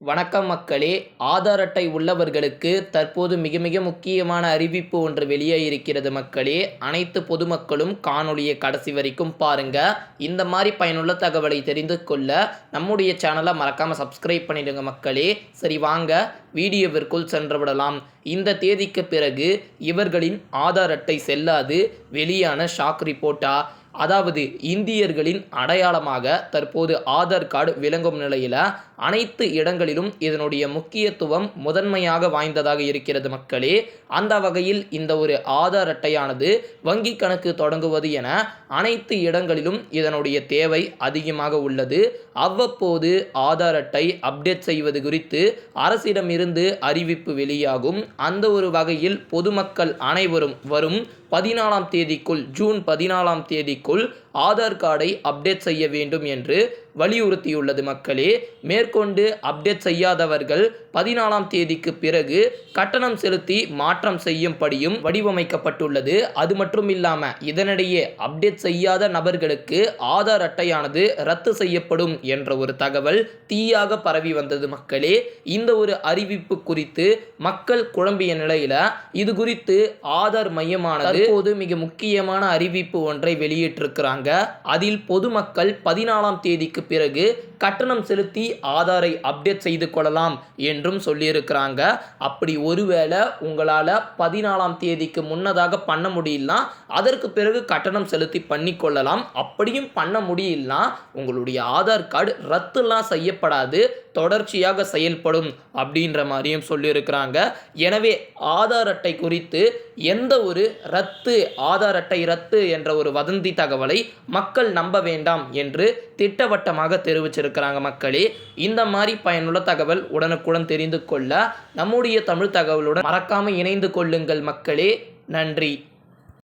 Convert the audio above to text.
வணக்கம் மக்களே. ஆதார் அட்டை உள்ளவர்களுக்கு தற்போது மிக மிக முக்கியமான அறிவிப்பு ஒன்று வெளியே இருக்கிறது மக்களே. அனைத்து பொதுமக்களும் காணொளியை கடைசி வரைக்கும் பாருங்க. இந்த மாதிரி பயனுள்ள தகவலை தெரிந்து கொள்ள நம்முடைய சேனலை மறக்காம சப்ஸ்கிரைப் பண்ணிடுங்க மக்களே. சரி வாங்க. வீடியோவிற்குள் சென்று விடலாம். இந்த தேதிக்கு பிறகு இவர்களின் ஆதார் அட்டை செல்லாது. வெளியான ஷாக் ரிப்போர்ட்டா அதாவது இந்தியர்களின் அடையாளமாக தற்போது ஆதார் கார்டு விளங்கும் நிலையில் அனைத்து இடங்களிலும் இதனுடைய முக்கியத்துவம் முதன்மையாக வாய்ந்ததாக இருக்கிறது மக்களே. அந்த வகையில் இந்த ஒரு ஆதார் அட்டையானது வங்கி கணக்கு தொடங்குவது என அனைத்து இடங்களிலும் இதனுடைய தேவை அதிகமாக உள்ளது. அவ்வப்போது ஆதார் அட்டை அப்டேட் செய்வது குறித்து அரசிடமிருந்து அறிவிப்பு வெளியாகும். அந்த ஒரு வகையில் பொதுமக்கள் அனைவரும் வரும் பதினாலாம் தேதிக்குள் ஜூன் பதினாலாம் தேதிக்குள் ஈக்குவல் ஆதார் கார்டை அப்டேட் செய்ய வேண்டும் என்று வலியுறுத்தியுள்ளது மக்களே. மேற்கொண்டு அப்டேட் செய்யாதவர்கள் பதினாலாம் தேதிக்கு பிறகு கட்டணம் செலுத்தி மாற்றம் செய்யும்படியும் வடிவமைக்கப்பட்டுள்ளது. அது மட்டும் இல்லாமல் இதனிடையே அப்டேட் செய்யாத நபர்களுக்கு ஆதார் அட்டையானது ரத்து செய்யப்படும் என்ற ஒரு தகவல் தீயாக பரவி வந்தது மக்களே. இந்த ஒரு அறிவிப்பு குறித்து மக்கள் குழம்பிய நிலையில் இது குறித்து ஆதார் மையமானது தற்போது மிக முக்கியமான அறிவிப்பு ஒன்றை வெளியிட்டிருக்கிறாங்க. அதில் பொதுமக்கள் பதினாலாம் தேதிக்கு பிறகு கட்டணம் செலுத்தி ஆதாரை அப்டேட் செய்து கொள்ளலாம் என்றும் சொல்லியிருக்கிறாங்க. அப்படி ஒருவேளை உங்களால் பதினாலாம் தேதிக்கு முன்னதாக பண்ண முடியலனா அதற்கு பிறகு கட்டணம் செலுத்தி பண்ணிக்கொள்ளலாம் அப்படியும் பண்ண முடியலனா உங்களுடைய ஆதார் கார்டு ரத்துலாம் செய்யப்படாது தொடர்ச்சியாக செயல்படும் அப்படின்ற மாதிரியும் சொல்லியிருக்கிறாங்க. எனவே ஆதார் அட்டை குறித்து எந்த ஒரு ரத்து ஆதார் அட்டை ரத்து என்ற ஒரு வதந்தி தகவலை மக்கள் நம்ப வேண்டாம் என்று திட்டவட்டமாக தெரிவிச்சிருக்கிறாங்க மக்களே. இந்த மாதிரி பயனுள்ள தகவல் உடனுக்குடன் தெரிந்து கொள்ள நம்முடைய தமிழ் தகவலுடன் மறக்காமல் இணைந்து கொள்ளுங்கள் மக்களே. நன்றி.